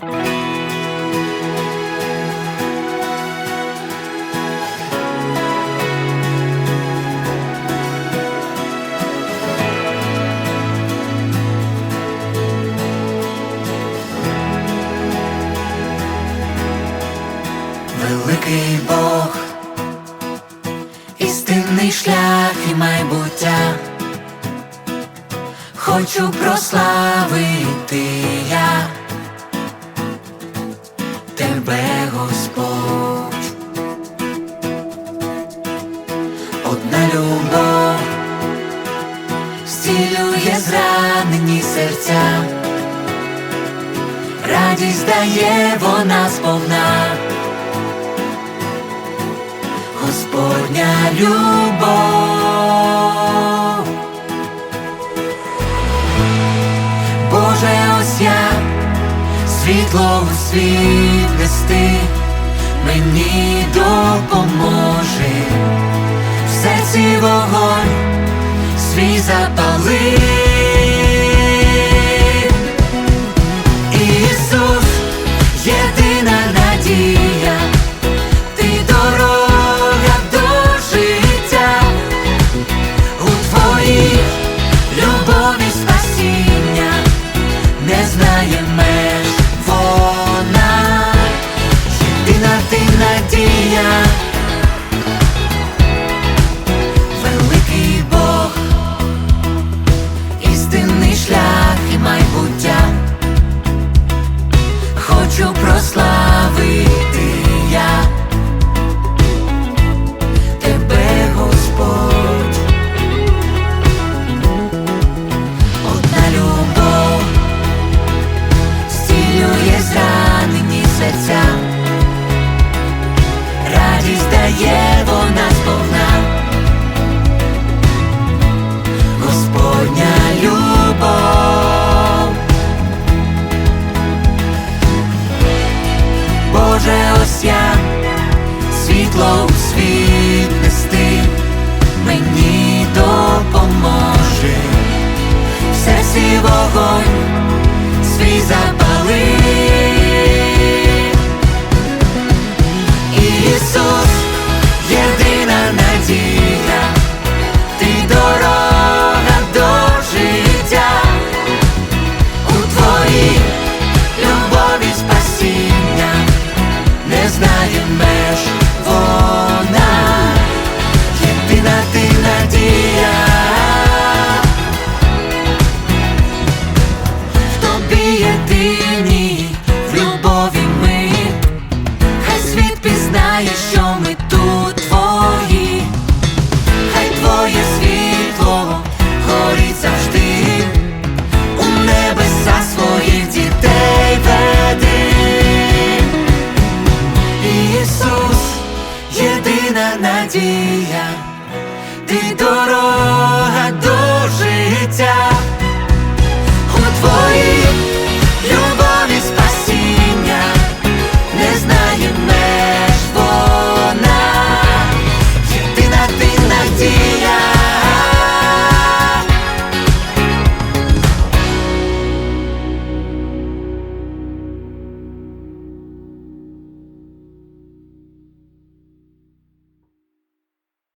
Великий Бог, істинний шлях і майбуття, хочу прославити одна любов зцілює зранені серця, радість дає вона сповна. Господня любов, Боже, ось я світло у світ нести, мені допоможе, знаем я світло у світ нести, мені допоможе, все свій вогонь свій запал. надія, ти дорога.